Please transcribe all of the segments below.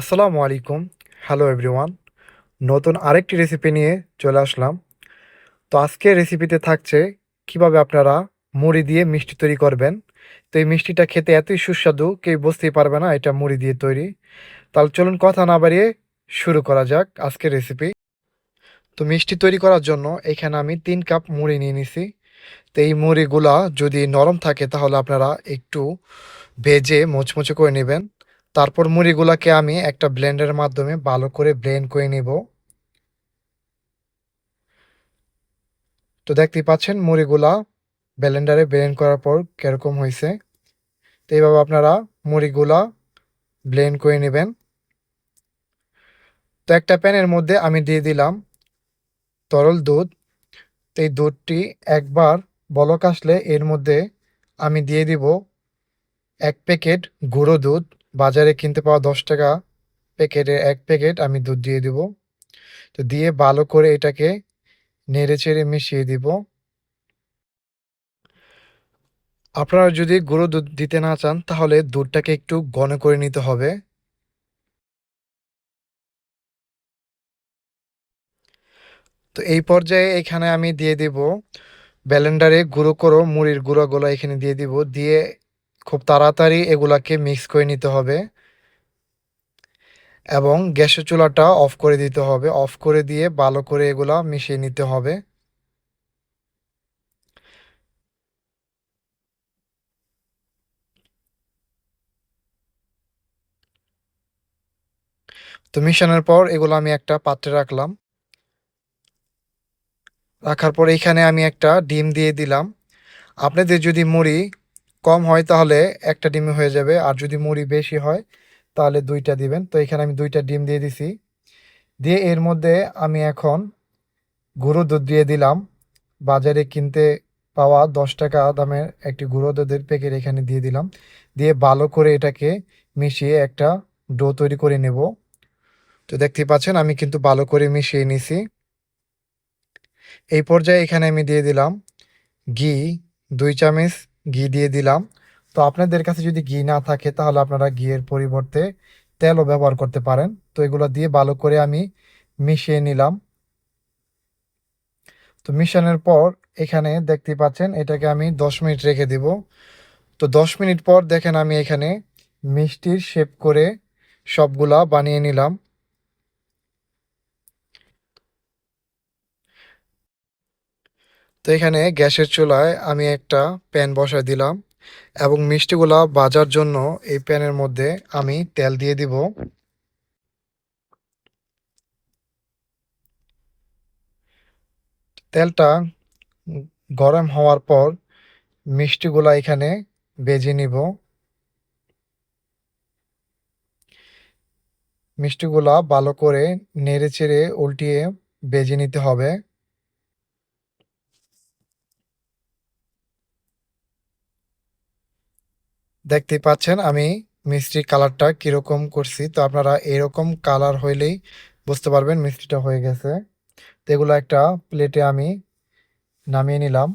আসসালামু আলাইকুম। Hello everyone নতুন আরেকটি রেসিপি নিয়ে চলে আসলাম। তো আজকের রেসিপিতে থাকছে কীভাবে আপনারা মুড়ি দিয়ে মিষ্টি তৈরি করবেন। তো এই মিষ্টিটা খেতে এতই সুস্বাদু, কেউ বুঝতেই পারবে না এটা মুড়ি দিয়ে তৈরি। তাহলে চলুন কথা না বাড়িয়ে শুরু করা যাক আজকের রেসিপি তো মিষ্টি তৈরি করার জন্য এখানে আমি তিন কাপ মুড়ি নিয়ে নিছি। তো এই মুড়িগুলা যদি নরম থাকে তাহলে আপনারা একটু ভেজে মুচমুচে করে নেবেন। তারপর মুড়িগুলাকে আমি একটা ব্লেন্ডারের মাধ্যমে ভালো করে ব্লেন্ড করে নিব। তো দেখতেই পাচ্ছেন মুড়িগুলা ব্লেন্ডারে ব্লেন্ড করার পর কীরকম হয়েছে। তো এইভাবে আপনারা মুড়িগুলা ব্লেন্ড করে নেবেন। তো একটা প্যানের মধ্যে আমি দিয়ে দিলাম তরল দুধ। তো এই দুধটি একবার বলক আসলে এর মধ্যে আমি দিয়ে দিব এক প্যাকেট গুঁড়ো দুধ। বাজারে কিনতে পাওয়া দশ টাকা প্যাকেটের এক প্যাকেট আমি দুধ দিয়ে দিব। তো দিয়ে ভালো করে এটাকে নেড়ে চেড়ে মিশিয়ে দিব। আপনারা যদি গুঁড়ো দুধ দিতে না চান, তাহলে দুধটাকে একটু ঘন করে নিতে হবে। তো এই পর্যায়ে এখানে আমি দিয়ে দিব। ব্যালেন্ডারে গুঁড়ো করো, মুড়ির গুঁড়োগুলো এখানে দিয়ে দিব। দিয়ে খুব তাড়াতাড়ি এগুলাকে মিক্স করে নিতে হবে। এবং গ্যাসের চুলাটা অফ করে দিতে হবে। অফ করে দিয়ে ভালো করে এগুলা মিশিয়ে নিতে হবে। তো মিশানোর পর এগুলো আমি একটা পাত্রে রাখলাম। রাখার পর এখানে আমি একটা ডিম দিয়ে দিলাম। আপনাদের যদি মুড়ি কম হয় তাহলে একটা ডিমে হয়ে যাবে। আর যদি মুড়ি বেশি হয়, তাহলে দুইটা দিবেন। তো এখানে আমি দুইটা ডিম দিয়ে দিছি। দিয়ে এর মধ্যে আমি এখন গুঁড়ো দুধ দিয়ে দিলাম। বাজারে কিনতে পাওয়া দশ টাকা দামের একটি গুঁড়ো দুধের প্যাকেট এখানে দিয়ে দিলাম। দিয়ে ভালো করে এটাকে মিশিয়ে একটা ডো তৈরি করে নেব। তো দেখতে পাচ্ছেন, আমি কিন্তু ভালো করে মিশিয়ে নিছি। এই পর্যায়ে এখানে আমি দিয়ে দিলাম ঘি, দুই চামচ ঘি দিয়ে দিলাম। তো আপনাদের কাছে যদি ঘি না থাকে, তাহলে আপনারা ঘিয়ের পরিবর্তে তেলও ব্যবহার করতে পারেন। তো এগুলো দিয়ে ভালো করে আমি মিশিয়ে নিলাম। তো মিশানোর পর এখানে দেখতে পাচ্ছেন, এটাকে আমি দশ মিনিট রেখে দিব। তো দশ মিনিট পর দেখেন আমি এখানে মিষ্টির শেপ করে সবগুলা বানিয়ে নিলাম। তো এখানে গ্যাসের চুলায় আমি একটা প্যান বসায় দিলাম এবং মিষ্টিগুলা ভাজার জন্য এই প্যানের মধ্যে আমি তেল দিয়ে দিব। তেলটা গরম হওয়ার পর মিষ্টিগুলা এখানে বেজে নিব। মিষ্টিগুলা ভালো করে নেড়ে চেড়ে উল্টিয়ে বেজে নিতে হবে। দেখতেই পাচ্ছেন আমি মিষ্টির কালারটা কীরকম করছি। তো আপনারা এরকম কালার হইলেই বুঝতে পারবেন মিষ্টিটা হয়ে গেছে। তো এগুলো একটা প্লেটে আমি নামিয়ে নিলাম।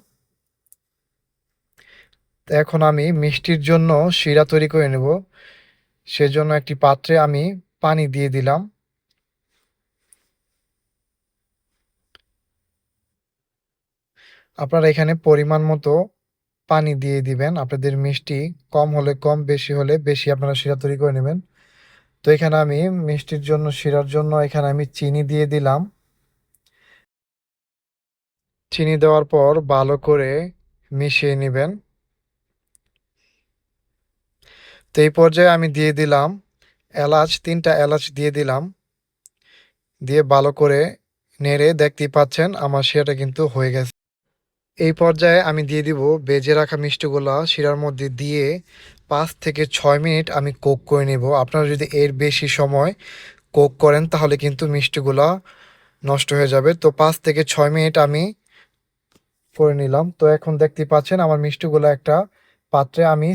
এখন আমি মিষ্টির জন্য শিরা তৈরি করে নেব। সেজন্য একটি পাত্রে আমি পানি দিয়ে দিলাম। আপনারা এখানে পরিমাণ মতো পানি দিয়ে দিবেন। আপনাদের মিষ্টি কম হলে কম, বেশি হলে বেশি, আপনারা শিরা তৈরি করে নেবেন। তো এখানে আমি মিষ্টির জন্য, শিরার জন্য এখানে আমি চিনি দিয়ে দিলাম। চিনি দেওয়ার পর ভালো করে মিশিয়ে নেবেন। তো এই পর্যায়ে আমি দিয়ে দিলাম এলাচ, তিনটা এলাচ দিয়ে দিলাম। দিয়ে ভালো করে নেড়ে দেখতেই পাচ্ছেন, আমার শিরাটা কিন্তু হয়ে গেছে। এই পর্যায়ে আমি দিয়ে দিব বেজে রাখা মিষ্টিগুলা, শিরার মধ্যে দিয়ে পাঁচ থেকে ছয় মিনিট আমি কোক করে নেব। আপনারা যদি এর বেশি সময় কোক করেন, তাহলে কিন্তু মিষ্টিগুলা নষ্ট হয়ে যাবে। তো পাঁচ থেকে ছয় মিনিট আমি করে নিলাম। তো এখন দেখতে পাচ্ছেন আমার মিষ্টিগুলো একটা পাত্রে আমি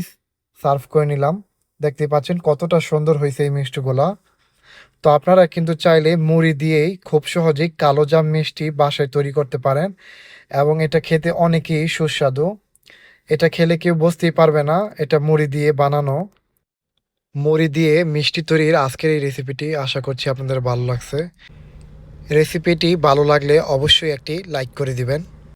সার্ভ করে নিলাম। দেখতে পাচ্ছেন কতটা সুন্দর হয়েছে এই মিষ্টিগুলা। তো আপনারা কিন্তু চাইলে মুড়ি দিয়েই খুব সহজেই কালো জাম মিষ্টি বাসায় তৈরি করতে পারেন এবং এটা খেতে অনেকেই সুস্বাদু। এটা খেলে কেউ বুঝতেই পারবে না, এটা মুড়ি দিয়ে বানানো। মুড়ি দিয়ে মিষ্টি তৈরির আজকের এই রেসিপিটি আশা করছি আপনাদের ভালো লাগছে। রেসিপিটি ভালো লাগলে অবশ্যই একটি লাইক করে দিবেন।